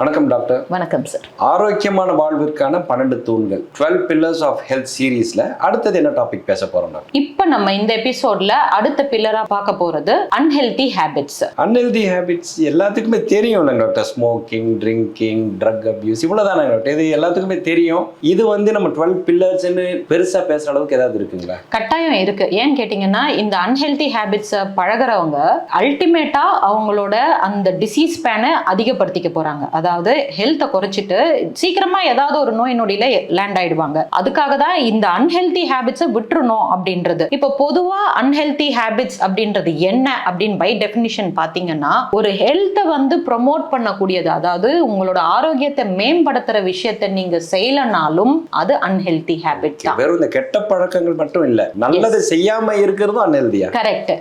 வணக்கம் டாக்டர். வணக்கம் சார். ஆரோக்கியமான வாழ்விற்கான பன்னெண்டு தூண்கள். டுவெல் பில்லர்ஸ் ஆஃப் ஹெல்த் சீரீஸ்ல அடுத்தது என்ன டாபிக் பேச போறோம் டாக்டர்? இப்போ நம்ம இந்த எபிசோட்ல அடுத்த பில்லரா பார்க்க போறது அன்ஹெல்தி ஹேபிட்ஸ் அன்ஹெல்தி ஹேபிட்ஸ் எல்லாத்துக்குமே தெரியும் doctor. Smoking drinking drug abuse இவ்வளவுதானே doctor? இது எல்லாத்துக்குமே தெரியும். இது வந்து நம்ம டுவெல் பில்லர்ஸ்னு பெருசா பேசுற அளவுக்கு ஏதாவது இருக்குங்களா? கட்டாயம் இருக்கு. ஏன்னு கேட்டிங்கன்னா இந்த அன்ஹெல்தி ஹேபிட்ஸை பழகுறவங்க அல்டிமேட்டா அவங்களோட அந்த டிசீஸ் ஸ்பேனை அதிகப்படுத்திக்க போறாங்க. அதாவது ஹெல்த்தை குறைச்சிட்டு சீக்கிரமா ஏதாவது ஒரு நோய் நொடியில லேண்ட் ஆயிடுவாங்க. அதுக்காக தான் இந்த அன்ஹெல்தி ஹேபிட்ஸை விட்டுறணும் அப்படின்றது. இப்போ பொதுவா அன்ஹெல்தி ஹேபிட்ஸ் அப்படின்றது என்ன அப்படின்னு பை டெஃபினிஷன் பாத்தீங்கன்னா ஒரு ஹெல்த்தை வந்து ப்ரொமோட் பண்ணக்கூடியது அதாவது உங்களோட ஆரோக்கியத்தை மேம்படுத்துற விஷயத்தை நீங்க செய்யலனாலும் அது அன்ஹெல்தி ஹேபிட் வெறும் இந்த கெட்ட பழக்கங்கள் மட்டும் இல்ல நல்லது செய்யாம இருக்கிறதும் அன்ஹெல்தியா கரெக்ட்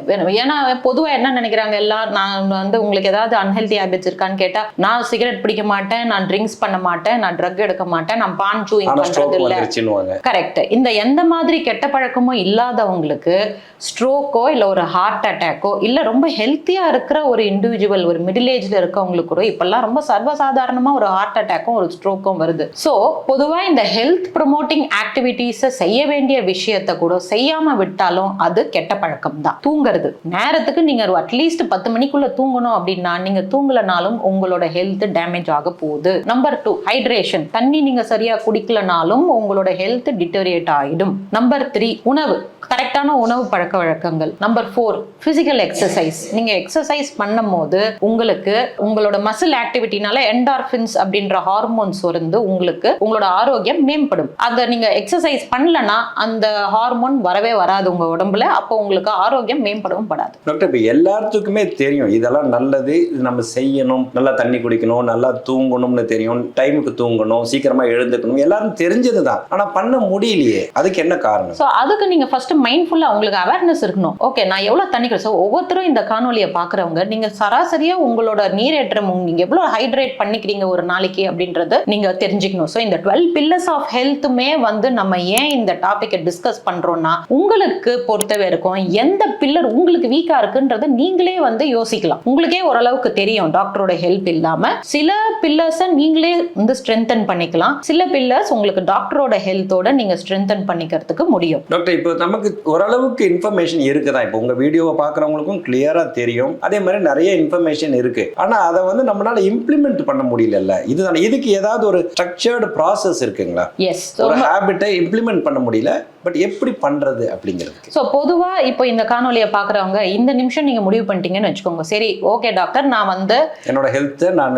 ஏன்னா பொதுவா என்ன நினைக்கிறாங்க எல்லாம் நான் வந்து உங்களுக்கு ஏதாவது அன்ஹெல்தி ஹேபிட்ஸ் இருக்கான்னு கேட்டா நான் சிகரெட் பிடிக்க மாட்டேன் நான் ட்ரிங்க்ஸ் பண்ண மாட்டேன் நான் ட்ரக் எடுக்க மாட்டேன் நான் பான் சூயிங் பண்றது இல்ல கரெக்ட் இந்த எந்த மாதிரி கெட்ட பழக்கமும் இல்லாதவங்களுக்கு ஸ்ட்ரோக்கோ இல்ல ஒரு ஹார்ட் அட்டாக்கோ இல்ல ரொம்ப ஹெல்த்தியா இருக்கிற ஒரு இண்டிவிஜுவல் ஒரு மிடில் ஏஜ்ல இருக்கவங்களுக்கு கூட இப்பெல்லாம் ரொம்ப சர்வசாதாரணமா ஒரு ஹார்ட் அட்டாக்கும் ஒரு ஸ்ட்ரோக்கும் வருது. ஸோ பொதுவா இந்த ஹெல்த் ப்ரொமோட்டிங் ஆக்டிவிட்டீஸை செய்ய வேண்டிய விஷயத்தை கூட செய்யாம விட்டாலும் அது கெட்ட பழக்கம் தான் தூங்குறது. நேரத்துக்கு நீங்க அட்லீஸ்ட் பத்து மணிக்குள்ள தூங்கணும் அப்படின்னா நீங்க தூங்கலனாலும் உங்களோட ஹெல்த் டேமேஜ் ஆக போகுது. நம்பர் டூ ஹைட்ரேஷன் தண்ணி நீங்க சரியா குடிக்கலனாலும் உங்களோட ஹெல்த் டிட்டோரியேட் ஆயிடும். நம்பர் த்ரீ உணவு. கரெக்டான உணவு பழக்க வழக்கங்கள். நம்பர் ஃபோர் பிசிக்கல் எக்ஸசைஸ் நீங்க எக்ஸசைஸ் பண்ணும் போது உங்களுக்கு உங்களோட மசில் ஆக்டிவிட்டினால என்டார்பின்ஸ் அப்படின்ற ஹார்மோன்ஸ் வந்து உங்களுக்கு உங்களோட ஆரோக்கியம் மேம்படும். அதை நீங்க எக்ஸசைஸ் பண்ணலனா அந்த ஹார்மோன் வரவே வராது உங்க உடம்புல. அப்போ உங்களுக்கு ஆரோக்கியம் மேம்படவும் படாது. டாக்டர் இப்போ எல்லாத்துக்குமே தெரியும். இதெல்லாம் நல்லது இது நம்ம செய்யணும் நல்லா தண்ணி குடிக்கணும் நல்லா தூங்கணும்னு தெரியும் டைமுக்கு தூங்கணும் சீக்கிரமா எழுந்துக்கணும் எல்லாரும் தெரிஞ்சது தான் ஆனா பண்ண முடியலையே. அதுக்கு என்ன காரணம்? ஸோ அதுக்கு நீங்க ஃபர்ஸ்ட் மைண்ட்ஃபுல்லா உங்களுக்கு அவேர்னஸ் இருக்கணும். ஓகே நான் எவ்வளவு தண்ணி குடி ஸோ ஒவ்வொருத்தரும் இந்த காணொலியை பாக்குறவங்க நீங்க சராசரியா உங்களோட நீரேற்றம் நீங்க எவ்வளவு ஹைட்ரேட் பண்ணிக்கிறீங்க ஒரு நாளைக்கு அப்படின்றது நீங்க தெரிஞ்சுக்கணும். ஸோ இந்த டுவெல் பில்லர்ஸ் ஆஃப் ஹெல்த்துமே வந்து நம்ம ஏன் இந்த டாபிக்கை டிஸ்கஸ் பண்றோம்னா உங்களுக்கு பொறுத்த வரைக்கும் எந்த பில்லர் உங்களுக்கு வீக்கா இருக்குன்றத நீங்களே வந்து யோசிக்கலாம். உங்களுக்கே ஓரளவுக்கு தெரியும் டாக்டரோட ஹெல்ப் இல்லாம. சில பில்லர்ஸை நீங்களே வந்து ஸ்ட்ரென்தன் பண்ணிக்கலாம். சில பில்லர்ஸ் உங்களுக்கு டாக்டரோட ஹெல்த்தோட நீங்க ஸ்ட்ரென்தன் பண்ணிக்கிறதுக்கு முடியும். டாக்டர் இப்போ நமக்கு ஓரளவுக்கு இன்ஃபர்மேஷன் இருக்குதான். இப்போ உங்க வீடியோவை பார்க்குறவங்களுக்கும் கிளியரா தெரியும். அதே மாதிரி நிறைய இன்ஃபர்மேஷன் இருக்கு. ஆனா அதை வந்து நம்மளால இம்ப்ளிமெண்ட் பண்ண முடியலல்ல. இதுதானே. இதுக்கு ஏதாவது ஒரு ஸ்ட்ரக்சர்டு ப்ராசஸ் இருக்குங்களா? எஸ் ஒரு ஹேபிட்டை இம்ப்ளிமெண்ட் பண்ண முடியல? பட் எப்படி பண்றது அப்படிங்கிறதுக்கு? ஸோ பொதுவா இப்போ இந்த காணொலியை பாக்குறவங்க இந்த நிமிஷம் நீங்க முடிவு பண்ணிட்டீங்கன்னு வச்சுக்கோங்க. சரி ஓகே டாக்டர் நான் வந்து என்னோட ஹெல்த்தை நான்.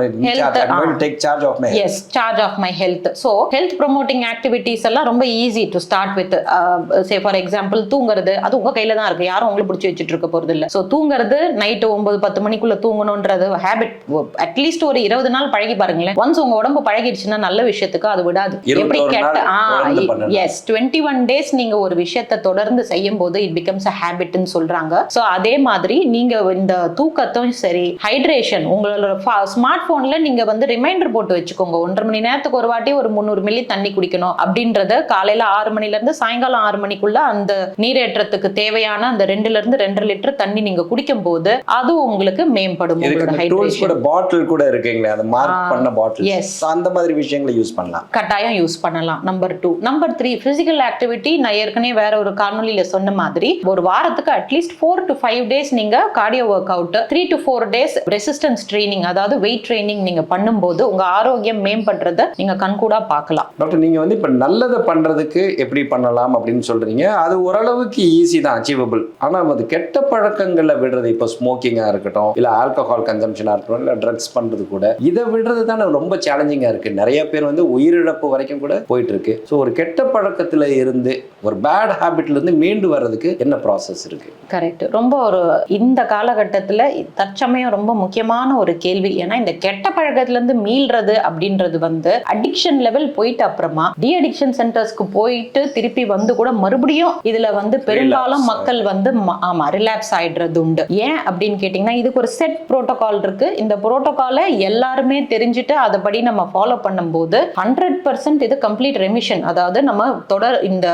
Take charge of my yes charge of my health so health promoting activities எல்லாம் ரொம்ப easy to start with say for example தூங்குறது அது உங்க கையில தான் இருக்கு. யாரும் உங்களை பிடிச்சி வச்சுட்டு இருக்க போறது இல்ல. ஸோ தூங்குறது நைட்டு ஒன்பது பத்து மணிக்குள்ள தூங்கணுன்றது ஹேபிட் அட்லீஸ்ட் ஒரு இருபது நாள் பழகி பாருங்களேன். ஒன்ஸ் உங்க உடம்பு பழகிடுச்சுன்னா நல்ல விஷயத்துக்கு அது விடாது. எப்படி கெட்ட. எஸ் டுவெண்ட்டி ஒன் டேஸ் நீங்க ஒரு விஷயத்தை தொடர்ந்து செய்யும் போது இட் பிகம்ஸ் அ ஹேபிட்னு சொல்றாங்க. ஸோ அதே மாதிரி நீங்க இந்த தூக்கத்தும் சரி ஹைட்ரேஷன் உங்களோட ஸ்மார்ட் போன்ல நீங்க வந்து ரிமைண்டர் போட்டு வச்சுக்கோங்க. ஒன்றரை மணி நேரத்துக்கு ஒரு வாட்டி ஒரு முந்நூறு மில்லி தண்ணி குடிக்கணும் அப்படின்றத காலையில ஆறு மணில இருந்து சாயங்காலம் ஆறு மணிக்குள்ள அந்த நீரேற்றத்துக்கு தேவையான அந்த ரெண்டுல இருந்து ரெண்டரை லிட்டர் தண்ணி நீங்க குடிக்கும் போது அது உங்களுக்கு மேம்படும் பாட்டில் கூட இருக்குங்களே அந்த மார்க் பண்ண பாட்டில். அந்த மாதிரி விஷயங்களை யூஸ் பண்ணலாம். கட்டாயம் யூஸ் பண்ணலாம். Number two number three physical activity நான் ஏற்கனவே வேற ஒரு காணொலியில சொன்ன மாதிரி ஒரு வாரத்துக்கு at least four to five days நீங்க cardio workout three to four days resistance training அதாவது வெயிட் ட்ரைனிங் நீங்க பண்ணும்போது உங்க ஆரோக்கியம் மேம்படுறத நீங்க கண்கூடா பார்க்கலாம். டாக்டர் நீங்க வந்து இப்ப நல்லதை பண்றதுக்கு எப்படி பண்ணலாம் அப்படின்னு சொல்றீங்க. அது ஓரளவுக்கு ஈஸி தான் அச்சீவபிள் ஆனா அது கெட்ட பழக்கங்களை விடுறது இப்போ ஸ்மோக்கிங்கா இருக்கட்டும் இல்ல ஆல்கஹால் கன்சம்ஷனா இருக்கட்டும் இல்ல ட்ரக்ஸ் பண்றது கூட இதை விடுறது தானே ரொம்ப சேலஞ்சிங்கா இருக்கு. நிறைய பேர் வந்து உயிரிழப்பு வரைக்கும் கூட போயிட்டு இருக்கு. ஸோ ஒரு கெட்ட பழக்கத்துல இருந்து ஒரு பேட் ஹேபிட்ல இருந்து மீண்டு வர்றதுக்கு என்ன ப்ராசஸ் இருக்கு? கரெக்ட் ரொம்ப ஒரு இந்த காலகட்டத்தில் தற்சமயம் ரொம்ப முக்கியமான ஒரு கேள்வி. ஏன்னா இந்த கெட்ட பழக்கத்துல இருந்து மீள்றது அப்படின்றது வந்து அடிக்ஷன் லெவல் போயிட்டு அப்புறமா டி அடிக்ஷன் சென்டர்ஸ்க்கு போயிட்டு திருப்பி வந்து கூட மறுபடியும் இதுல வந்து பெரும்பாலும். மக்கள் வந்து ம- ஆமா ரிலாப்ஸ் ஆயிடுறது உண்டு. ஏன் அப்படின்னு கேட்டிங்கன்னா இதுக்கு ஒரு செட் புரோட்டோகால் இருக்கு. இந்த புரோட்டோகாலை எல்லாருமே தெரிஞ்சுட்டு அதைப்படி நம்ம ஃபாலோ பண்ணும்போது ஹண்ட்ரட் பர்சன்ட் இது கம்ப்ளீட் ரெமிஷன் அதாவது நம்ம தொடர் இந்த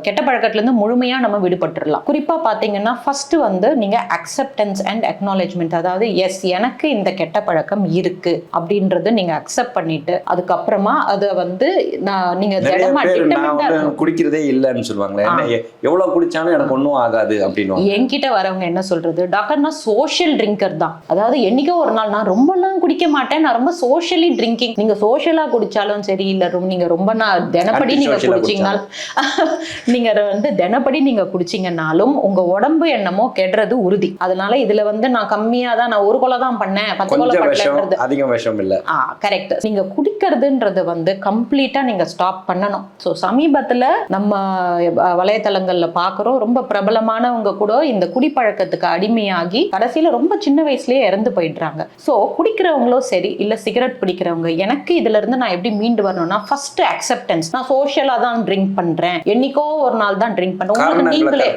கெட்ட பழக்கத்துல இருந்து முழுமையா நம்ம விடுபட்டுறலாம். குறிப்பா பாத்தீங்கன்னா ஃபர்ஸ்ட் வந்து நீங்க அக்செப்டன்ஸ் அண்ட் அக்னாலேஜ்மெண்ட் அதாவது எஸ் எனக்கு இந்த கெட்ட பழக்கம் இருக்கு அப்படின்றது நீங்க அக்செப்ட் பண்ணிட்டு அதுக்கப்புறமா அதை வந்து நான் நீங்க நிறைய திடமா பேர் நான் determined-ஆ வந்து இருக்கணும். குடிக்கிறதே இல்லைன்னு சொல்லுவாங்களே என்ன எ- எவ்வளவு குடிச்சாலும் எனக்கு ஒன்றும் ஆகாது அப்படின்னு என்கிட்ட வரவங்க என்ன சொல்றது? டாக்டர் நான் சோஷியல் ட்ரிங்கர் தான். அதாவது என்னைக்கோ ஒரு நாள் நான் ரொம்பலாம் குடிக்க மாட்டேன் நான் ரொம்ப சோஷியலி ட்ரிங்கிங் நீங்க சோஷியலா குடிச்சாலும் சரி இல்ல ரொம்ப நீங்க ரொம்ப நான் தினப்படி நீங்க குடிச்சீங்கனாலும் நீங்க அதை வந்து தினப்படி நீங்க குடிச்சீங்கனாலும் உங்க உடம்பு என்னமோ கெடுறது உறுதி. அதனால இதுல வந்து நான் கம்மியா தான் நான் ஒரு கொலை தான் பண்ணேன். பத்து கொலை பண்ணலன்றது அதிகம் விஷம் இல்ல. ஆ கரெக்ட் நீங்க குடிக்கிறதுன்றது வந்து கம்ப்ளீட்டா நீங்க ஸ்டாப் பண்ணணும். ஸோ சமீபத்துல நம்ம வலைத்தளங்கள்ல பாக்குறோம் ரொம்ப பிரபலமானவங்க கூட இந்த குடிப்பழக்கத்துக்கு அடிமையாகி கடைசியில ரொம்ப சின்ன வயசுலயே இறந்து போயிடுறாங்க. ஸோ குடிக்கிறவங்களும் சரி இல்ல சிகரெட் பிடிக்கிறவங்க எனக்கு இதுல இருந்து நான் எப்படி மீண்டு வரணும்னா ஃபர்ஸ்ட் அக்செப்டன்ஸ் நான் சோஷியலா தான் ட்ரிங்க் பண்றேன். என்னைக்கோ ஒரு நாள் தான் ட்ரிங்க் காரணங்களை நீங்களே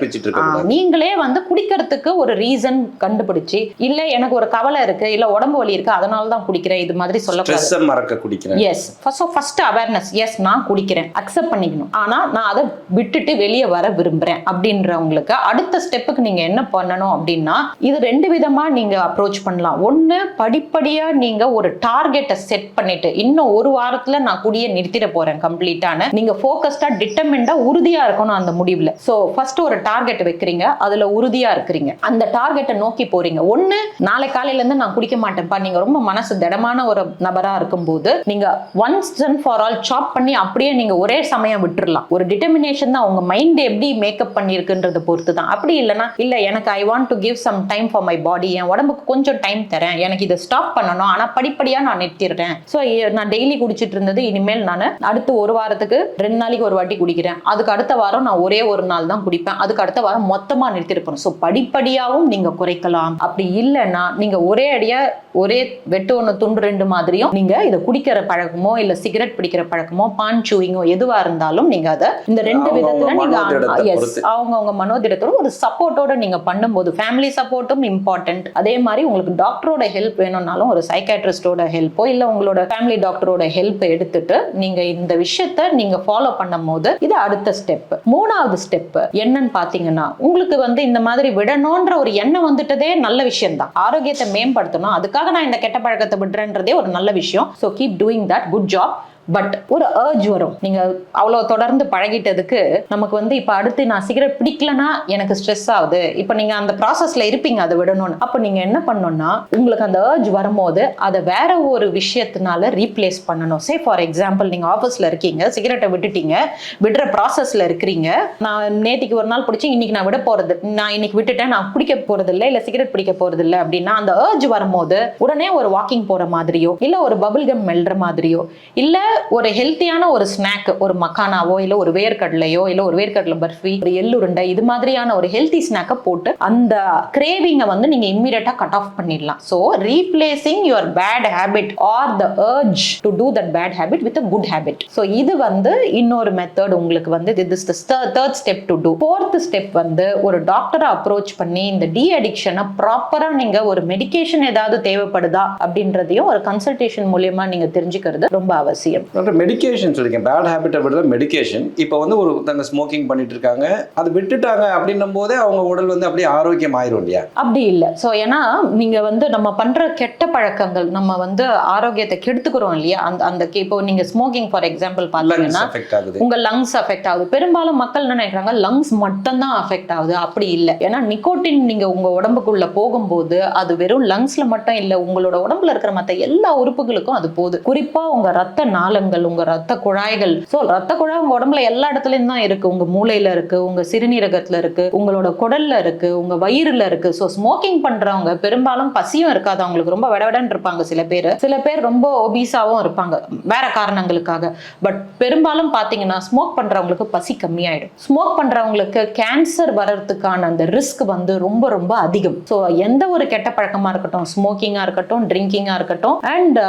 நீங்களே வந்து குடிக்கிறதுக்கு ஒரு ரீசன் கண்டுபிடிச்சு இல்ல எனக்கு ஒரு கவலை இருக்கு இல்ல உடம்பு வலி இருக்கு அதனால தான் குடிக்கிறேன் இது மாதிரி ஸ்ட்ரெஸ்ஸை மறக்க குடிக்கிறேன். Yes first first awareness yes நான் குடிக்கிறேன். அக்செப்ட் பண்ணிக்கணும். ஆனா நான் அதை விட்டுட்டு வெளியே வர விரும்புறேன் அப்படின்றவங்களுக்கு அடுத்த ஸ்டெப்புக்கு நீங்க என்ன பண்ணணும் அப்படின்னா இது ரெண்டு விதமா நீங்க அப்ரோச் பண்ணலாம். ஒண்ணு படிப்படியா நீங்க ஒரு டார்கெட்டை செட் பண்ணிட்டு இன்னும் ஒரு வாரத்துல நான் குடிய நிறுத்திட போறேன் கம்ப்ளீட்டான நீங்க ஃபோக்கஸ்டா டிட்டர்மெண்டா உறுதியா இருக்கணும் அந்த முடிவுல. சோ ஃபர்ஸ்ட் ஒரு டார்கெட் வைக்கிறீங்க அதுல உறுதியா இருக்கிறீங்க. அந்த டார்கெட்டை நோக்கி போறீங்க. ஒண்ணு நாளை காலையில இருந்து நான் குடிக்க மாட்டேன்ப்பா நீங்க ரொம்ப மனசு திடமான ஒரு நபரா இருக்கும்போது நீங்க ஒன்ஸ் அண்ட் ஃபார் ஆல் சாப் பண்ணி அப்படியே நீங்க ஒரே சமயம் விட்டுறலாம். ஒரு டிட்டர்மினேஷன் தான் உங்க மைண்ட் எப்படி மேக்கப் பண்ணியிருக்குன்றத பொறுத்து தான் அப்படி இல்லைனா இல்ல எனக்கு I want to give some time for my body என் உடம்புக்கு கொஞ்சம் டைம் தரேன். எனக்கு இதை ஸ்டாப் பண்ணணும். ஆனா படிப்படியா நான் நிறுத்திடுறேன். ஸோ நான் டெய்லி குடிச்சிட்டு இருந்தது இனிமேல் நான் அடுத்து ஒரு வாரத்துக்கு ரெண்டு நாளைக்கு ஒரு வாட்டி குடிக்கிறேன். அதுக்கு அடுத்து வாரம் நான் ஒரே ஒரு நாள் தான் குடிப்பேன். அதுக்கு அடுத்த வாரம் மொத்தமா நிறுத்திருப்பேன் ஸோ படிப்படியாவும் நீங்க குறைக்கலாம். அப்படி இல்லைன்னா நீங்க ஒரே அடியா ஒரே வெட்டு ஒன்று துண்டு ரெண்டு மாதிரியும் நீங்க இதை குடிக்கிற பழக்கமோ இல்ல சிகரெட் பிடிக்கிற பழக்கமோ பான் சூயிங்கோ எதுவா இருந்தாலும் நீங்க அதை இந்த ரெண்டு விதத்துல நீங்க மனோதிடத்தை எஸ். அவங்கவங்க மனோதிடத்தோட ஒரு சப்போர்ட்டோட நீங்க பண்ணும்போது ஃபேமிலி சப்போர்ட்டும் இம்பார்ட்டன்ட் அதே மாதிரி உங்களுக்கு டாக்டரோட ஹெல்ப் வேணும்னாலும் ஒரு சைக்காட்ரிஸ்டோட ஹெல்ப்போ இல்ல உங்களோட ஃபேமிலி டாக்டரோட ஹெல்ப் எடுத்துட்டு நீங்க இந்த விஷயத்த நீங்க ஃபாலோ பண்ணும்போது இது அடுத்த ஸ்டெப் மூணாவது ஸ்டெப் என்னன்னு பாத்தீங்கன்னா உங்களுக்கு வந்து இந்த மாதிரி விடணும்ன்ற ஒரு எண்ணம் வந்துட்டதே நல்ல விஷயம் தான் ஆரோக்கியத்தை மேம்படுத்தணும். அதுக்காக நான் இந்த கெட்ட பழக்கத்தை விடுறேன்றதே ஒரு நல்ல விஷயம். So keep doing that good job but ஒரு அர்ஜ் வரும். நீங்க அவ்வளோ தொடர்ந்து பழகிட்டதுக்கு நமக்கு வந்து இப்போ அடுத்து நான் சிகரெட் பிடிக்கலனா எனக்கு ஸ்ட்ரெஸ் ஆகுது. இப்போ நீங்க அந்த ப்ராசஸ்ல இருப்பீங்க அதை விடணும்னு. அப்போ நீங்க என்ன பண்ணணும்னா உங்களுக்கு அந்த அர்ஜ் வரும்போது அதை வேற ஒரு விஷயத்தினால ரீப்ளேஸ் பண்ணணும். சே ஃபார் எக்ஸாம்பிள் நீங்க ஆஃபீஸ்ல இருக்கீங்க சிகரெட்டை விட்டுட்டீங்க விடுற ப்ராசஸ்ல இருக்கிறீங்க. நான் நேத்திக்கு ஒரு நாள் பிடிச்சி இன்னைக்கு நான் விட போறது நான் இன்னைக்கு விட்டுட்டேன் நான் பிடிக்க போறது இல்லை இல்ல சிகரெட் பிடிக்க போறது இல்லை அப்படின்னா அந்த அர்ஜ் வரும்போது உடனே ஒரு வாக்கிங் போற மாதிரியோ இல்ல ஒரு பபிள் கம் மெல்ற மாதிரியோ இல்லை ஒரு ஹெல்த்தியான ஒரு ஸ்நாக் ஒரு மக்கானாவோ இல்லை ஒரு வேர்க்கடலையோ இல்லை ஒரு வேர்க்கடலை பர்ஃபி ஒரு எள்ளுருண்டை இது மாதிரியான ஒரு ஹெல்த்தி ஸ்நாக்கை போட்டு அந்த கிரேவிங்கை வந்து நீங்கள் இம்மீடியட்டா கட் ஆஃப் பண்ணிடலாம். So replacing your bad habit or the urge to do that bad habit with a good habit so இது வந்து இன்னொரு மெத்தட் உங்களுக்கு வந்து this third step to do fourth step வந்து ஒரு டாக்டரை அப்ரோச் பண்ணி இந்த டி அடிக்ஷனை ப்ராப்பராக நீங்கள் ஒரு மெடிகேஷன் ஏதாவது தேவைப்படுதா அப்படின்றதையும் ஒரு கன்சல்டேஷன் மூலியமா நீங்கள் தெரிஞ்சுக்கிறது ரொம்ப அவசியம். மெடிகேஷன் சொல்லிருக்கேன் பேட் ஹேபிட்டை விடுற மெடிகேஷன் இப்போ வந்து ஒரு தங்க ஸ்மோக்கிங் பண்ணிட்டு இருக்காங்க அது விட்டுட்டாங்க அப்படின்னும் போதே அவங்க உடல் வந்து அப்படியே ஆரோக்கியம் ஆயிரும் இல்லையா? அப்படி இல்லை. ஸோ ஏன்னா நீங்க வந்து நம்ம பண்ற கெட்ட பழக்கங்கள் நம்ம வந்து ஆரோக்கியத்தை கெடுத்துக்கிறோம் இல்லையா? அந்த அந்த இப்போ நீங்க ஸ்மோக்கிங் ஃபார் எக்ஸாம்பிள் பார்த்தீங்கன்னா உங்க லங்ஸ் அஃபெக்ட் ஆகுது. பெரும்பாலும் மக்கள் என்ன நினைக்கிறாங்க? லங்ஸ் மட்டும் தான் அஃபெக்ட் ஆகுது. அப்படி இல்லை. ஏன்னா நிக்கோட்டின் நீங்க உங்க உடம்புக்குள்ள போகும்போது அது வெறும் லங்ஸ்ல மட்டும் இல்லை உங்களோட உடம்புல இருக்கிற மற்ற எல்லா உறுப்புகளுக்கும் அது போகுது. குறிப்பா உங்க ரத்த நாளங்கள் உங்க ரத்த குழாய்கள். ஸோ ரத்த குழாய் உங்க உடம்புல எல்லா இடத்துலயும் தான் இருக்கு. உங்க மூளையில இருக்கு உங்க சிறுநீரகத்துல இருக்கு உங்களோட குடல்ல இருக்கு உங்க வயிறுல இருக்கு. ஸோ ஸ்மோக்கிங் பண்றவங்க பெரும்பாலும் பசியும் இருக்காது. அவங்களுக்கு ரொம்ப விடவிடன் இருப்பாங்க சில பேர். சில பேர் ரொம்ப ஒபீஸாவும் இருப்பாங்க வேற காரணங்களுக்காக. பட் பெரும்பாலும் பாத்தீங்கன்னா ஸ்மோக் பண்றவங்களுக்கு பசி கம்மியாயிடும். ஸ்மோக் பண்றவங்களுக்கு கேன்சர் வர்றதுக்கான அந்த ரிஸ்க் வந்து ரொம்ப ரொம்ப அதிகம். ஸோ எந்த ஒரு கெட்ட பழக்கமா இருக்கட்டும் ஸ்மோக்கிங்கா இருக்கட்டும் ட்ரிங்கிங்கா இருக்கட்டும் அண்ட்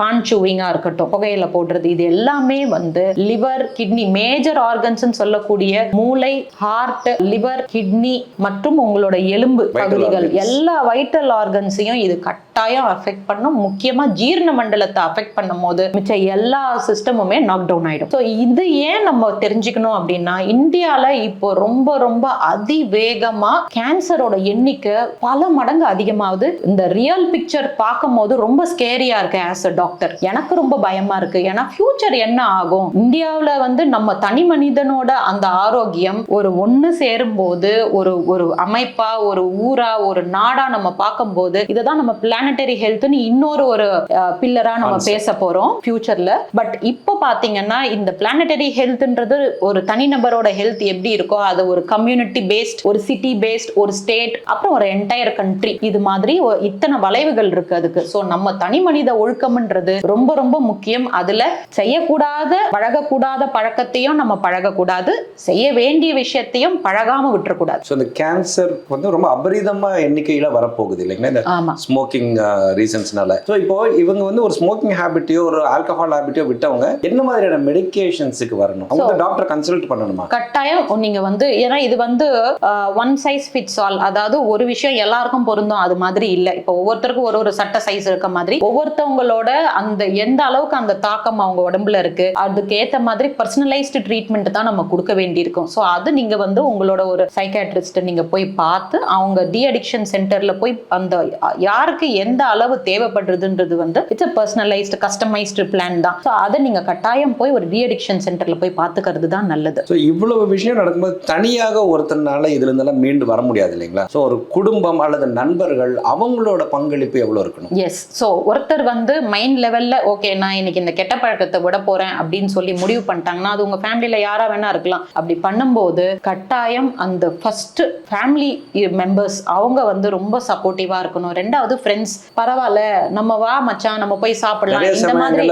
பான் சூவிங்கா இருக்கட்டும் புகையில போடுறது. இது எல்லாமே வந்து லிவர் கிட்னி மேஜர் ஆர்கன்ஸ் சொல்லக்கூடிய மூளை ஹார்ட் லிவர் கிட்னி மற்றும் உங்களோட எலும்பு பகுதிகள். எல்லா வைட்டல் ஆர்கன்ஸையும் இது கட்டாயம் அஃபெக்ட் பண்ணும். முக்கியமா ஜீரண மண்டலத்தை அஃபெக்ட் பண்ணும் போது மிச்ச எல்லா சிஸ்டமுமே நாக் டவுன் ஆயிடும். ஸோ இது ஏன் நம்ம தெரிஞ்சுக்கணும் அப்படின்னா இந்தியால இப்போ ரொம்ப ரொம்ப அதிவேகமா கேன்சரோட எண்ணிக்கை பல மடங்கு அதிகமாகுது. இந்த ரியல் பிக்சர் பார்க்கும் போது ரொம்ப ஸ்கேரியா இருக்கு ஆஸ் அ டாக்டர் எனக்கு ரொம்ப பயமா இருக்கு. ஏன்னா ஃபியூச்சர் என்ன ஆகும்? இந்தியாவுல வந்து நம்ம தனி மனிதனோட அந்த ஆரோக்கியம் ஒரு ஒண்ணு சேரும் போது ஒரு ஒரு அமைப்பா ஒரு ஊரா ஒரு நாடா நம்ம பார்க்கும்போது இதை தான் நம்ம பிளானட்டரி ஹெல்த்னு இன்னொரு ஒரு பில்லரா நம்ம. பேச போறோம் ஃபியூச்சர்ல பட் இப்போ பாத்தீங்கன்னா இந்த பிளானட்டரி ஹெல்த்ன்றது ஒரு தனிநபரோட ஹெல்த் எப்படி இருக்கோ அது ஒரு கம்யூனிட்டி பேஸ்ட் ஒரு சிட்டி பேஸ்ட் ஒரு ஸ்டேட் அப்புறம் ஒரு என்டையர் கண்ட்ரி இது மாதிரி இத்தனை வளைவுகள் இருக்கு அதுக்கு. ஸோ நம்ம தனி மனித ஒழுக்கம்ன்றது ரொம்ப ரொம்ப முக்கியம். அதுல செய்யக்கூடாத பழகக்கூடாத பழக்கத்தையும் நம்ம பழகக்கூடாது. செய்ய வேண்டிய விஷயத்தையும் பழகாம விட்டுறக்கூடாது. ஸோ இந்த கேன்சர் வந்து ரொம்ப அபரிதமா எண்ணிக்கையில வரப்போகுது இல்லைங்களா? இந்த ஸ்மோக்கிங் ரீசன்ஸ்னால ஸோ இப்போ இவங்க வந்து ஒரு ஸ்மோக்கிங் ஹேபிட்டையோ ஒரு ஆல்கஹால் ஹேபிட்டையோ விட்டவங்க என்ன மாதிரியான மெடிகேஷன்ஸுக்கு வரணும்? அவங்க டாக்டர் கன்சல்ட் பண்ணணுமா? கட்டாயம் நீங்க வந்து ஏன்னா இது வந்து ஒன் சைஸ் ஃபிட்ஸ் ஆல் அதாவது ஒரு விஷயம் எல்லாருக்கும் பொருந்தும். அது மாதிரி இல்ல. இப்போ ஒவ்வொருத்தருக்கும் ஒரு ஒரு சட்ட சைஸ் இருக்க மாதிரி. ஒவ்வொருத்தவங்களோட அந்த எந்த அளவுக்கு அந்த தாக்கம் அவங்க உடம்புல இருக்கு. அதுக்கு ஏத்த மாதிரி பர்சனலைஸ்டு ட்ரீட்மெண்ட் தான் நம்ம கொடுக்க வேண்டியிருக்கும். ஸோ அது நீங்க வந்து உங்களோட ஒரு சைக்காட்ரிஸ்ட் நீங்க போய் பார்த்து அவங்க டி அடிக்ஷன் சென்டர்ல போய் அந்த யாருக்கு எந்த அளவு தேவைப்படுறதுன்றது வந்து it's a personalised customised plan தான். ஸோ அதை நீங்க கட்டாயம் போய் ஒரு டி அடிக்ஷன் சென்டர்ல போய் பார்த்துக்கிறது தான் நல்லது. ஸோ இவ்வளவு விஷயம் நடக்கும்போது தனியாக ஒருத்தனால இதுல இருந்தெல்லாம் மீண்டு வர முடியாது இல்லைங்களா? ஸோ ஒரு குடும்பம் அல்லது நண்பர்கள் அவங்களோட பங்களிப்பு எவ்வளவு இருக்கணும்? எஸ் ஸோ ஒருத்தர் வந்து மைண்ட் லெவல்ல ஓகே நான் இன்னைக்கு இந்த கெட்ட பழக்கத்தை விட போறேன் அப்படின்னு சொல்லி முடிவு பண்ணிட்டாங்கன்னா அது உங்க ஃபேமிலியில யாரா வேணா இருக்கலாம். அப்படி பண்ணும்போது கட்டாயம் அந்த ஃபர்ஸ்ட் ஃபேமிலி மெம்பர்ஸ் அவங்க வந்து ரொம்ப சப்போர்ட்டிவா இருக்கணும். ரெண்டாவது ஃப்ரெண்ட்ஸ் பரவாயில்ல நம்ம வா மச்சான் நம்ம போய் சாப்பிடலாம். இந்த மாதிரி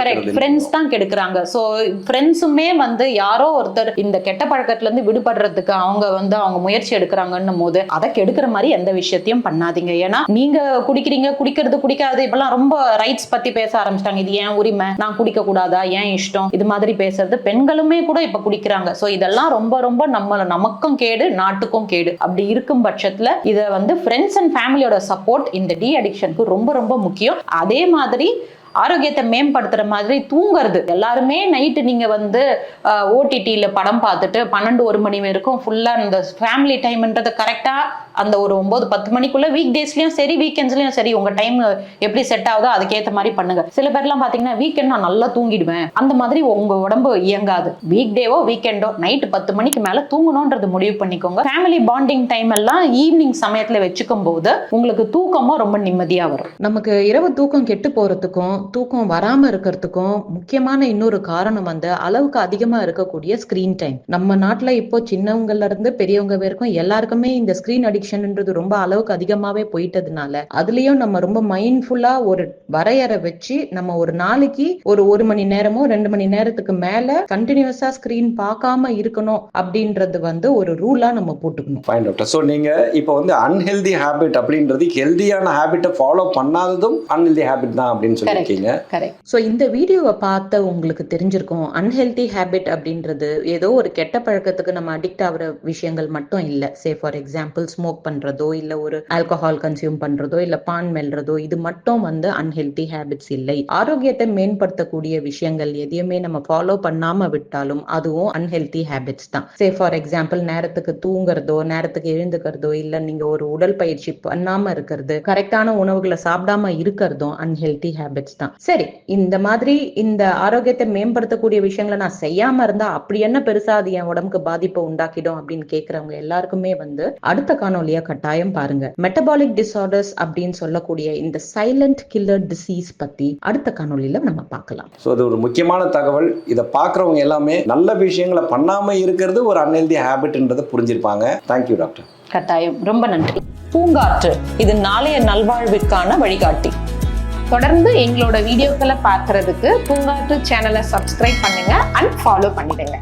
கரெக்ட் ஃப்ரெண்ட்ஸ் தான் கெடுக்குறாங்க. ஸோ ஃப்ரெண்ட்ஸுமே வந்து யாரோ ஒருத்தர் இந்த கெட்ட பழக்கத்துல இருந்து விடுபடுறதுக்கு அவங்க வந்து அவங்க முயற்சி எடுக்கிறாங்கன்னும் போது அதை கெடுக்கிற மாதிரி எந்த விஷயத்தையும் பண்ணாதீங்க. ஏன்னா நீங்க குடிக்கிறீங்க குடிக்கிறது குடிக்காது இப்பெல்லாம் ரொம்ப ரைட்ஸ் பத்தி பேச ஆரம்பிச்சிட்டாங்க. இது ஏன் உரிமை? நான் குடிக்க கூடாதா? ஏன் இஷ்டம்? இது மாதிரி பேசுறது பெண்களுமே கூட இப்ப குடிக்கிறாங்க. சோ இதெல்லாம் ரொம்ப ரொம்ப நம்ம நமக்கும் கேடு நாட்டுக்கும் கேடு. அப்படி இருக்கும் பட்சத்துல இதை வந்து ஃப்ரெண்ட்ஸ் அண்ட் ஃபேமிலியோட சப்போர்ட் இந்த டி அடிக்ஷனுக்கு ரொம்ப ரொம்ப முக்கியம். அதே மாதிரி ஆரோக்கியத்தை மேம்படுத்துற மாதிரி தூங்குறது. எல்லாருமே நைட்டு நீங்க வந்து ஓடிடியில் படம் பார்த்துட்டு பன்னெண்டு ஒரு மணி வரைக்கும் ஃபுல்லா இந்த ஃபேமிலி டைம்ன்றது கரெக்டா அந்த ஒரு ஒன்பது பத்து மணிக்குள்ள வீக் டேஸ்லயும் சரி வீக்கெண்ட்ஸ்லயும் சரி உங்க டைம் எப்படி செட் ஆகுதோ அதுக்கேற்ற மாதிரி பண்ணுங்க. சில பேர்லாம் பாத்தீங்கன்னா வீக்கெண்ட் நான் நல்லா தூங்கிடுவேன். அந்த மாதிரி உங்க உடம்பு இயங்காது. வீக் டேவோ வீக்கெண்டோ நைட்டு பத்து மணிக்கு மேல தூங்கணும்ன்றது முடிவு பண்ணிக்கோங்க. ஃபேமிலி பாண்டிங் டைம் எல்லாம் ஈவினிங் சமயத்துல வச்சுக்கும் போது உங்களுக்கு தூக்கமும் ரொம்ப நிம்மதியா வரும். நமக்கு இரவு தூக்கம் கெட்டு போறதுக்கும் தூக்கம் வராம இருக்கிறதுக்கும் முக்கியமான இன்னொரு காரணம் வந்து அளவுக்கு அதிகமா இருக்கக்கூடிய ஸ்கிரீன் டைம் நம்ம நாட்டுல இப்போ சின்னவங்கல இருந்து பெரியவங்க வரைக்கும் எல்லாருக்குமே இந்த ஸ்கிரீன் அடிக்ஷன்ன்றது ரொம்ப அளவுக்கு அதிகமாவே போயிட்டதுனால அதுலயும் நம்ம ரொம்ப மைண்ட்ஃபுல்லா ஒரு வரையறை வச்சு நம்ம ஒரு நாளைக்கு ஒரு ஒரு மணி நேரமோ ரெண்டு மணி நேரத்துக்கு மேல கண்டினியூஸா ஸ்கிரீன் பார்க்காம இருக்கணும் அப்படின்றது வந்து ஒரு ரூலா நம்ம போட்டுக்கணும். ஃபைன் டாக்டர் ஸோ நீங்க இப்போ வந்து அன்ஹெல்தி ஹேபிட் அப்படின்றது ஹெல்தியான ஹேபிட்டை ஃபாலோ பண்ணாததும் அன்ஹெல்தி ஹேபிட் தான் அப்படின்னு சொல்லி கரெக்ட் ஸோ இந்த வீடியோவை பார்த்த உங்களுக்கு தெரிஞ்சிருக்கும் அன்ஹெல்தி ஹேபிட் அப்படின்றது ஏதோ ஒரு கெட்ட பழக்கத்துக்கு நம்ம அடிக்ட் ஆகிற விஷயங்கள் மட்டும் இல்லை. சே ஃபார் எக்ஸாம்பிள் ஸ்மோக் பண்றதோ இல்லை ஒரு ஆல்கஹால் கன்சியூம் பண்றதோ இல்லை பான் மெல்றதோ இது மட்டும் வந்து அன்ஹெல்தி ஹேபிட்ஸ் இல்லை. ஆரோக்கியத்தை மேம்படுத்தக்கூடிய விஷயங்கள் எதையுமே நம்ம ஃபாலோ பண்ணாம விட்டாலும் அதுவும் அன்ஹெல்தி ஹேபிட்ஸ் தான். சே ஃபார் எக்ஸாம்பிள் நேரத்துக்கு தூங்குறதோ நேரத்துக்கு எழுந்துக்கிறதோ இல்லை நீங்க ஒரு உடல் பயிற்சி பண்ணாம இருக்கிறது கரெக்டான உணவுகளை சாப்பிடாம இருக்கிறதும் அன்ஹெல்தி ஹேபிட்ஸ் தான். சரி இந்த மாதிரி இந்த ஆரோக்கியத்தை மேம்படுத்தக்கூடிய விஷயங்களை நான் செய்யாம இருந்தா அப்படி என்ன பெருசா அது என் உடம்புக்கு பாதிப்பை உண்டாக்கிடும் அப்படின்னு கேக்குறவங்க எல்லாருக்குமே வந்து அடுத்த காணொலியா கட்டாயம் பாருங்க. மெட்டபாலிக் டிசார்டர்ஸ் அப்படின்னு சொல்லக்கூடிய இந்த சைலண்ட் கில்லர் டிசீஸ் பத்தி அடுத்த காணொலியில நம்ம பார்க்கலாம். ஸோ அது ஒரு முக்கியமான தகவல். இதை பார்க்குறவங்க எல்லாமே நல்ல விஷயங்களை பண்ணாமல் இருக்கிறது ஒரு அன்ஹெல்தி ஹேபிட்ன்றதை புரிஞ்சிருப்பாங்க. தேங்க்யூ டாக்டர் கட்டாயம். ரொம்ப நன்றி. பூங்காற்று இது நாளைய நல்வாழ்விற்கான வழிகாட்டி. தொடர்ந்து எங்களோட வீடியோக்களை பார்க்கறதுக்கு பூங்காற்று சேனலை சப்ஸ்கிரைப் பண்ணுங்க அண்ட் ஃபாலோ பண்ணிடுங்க.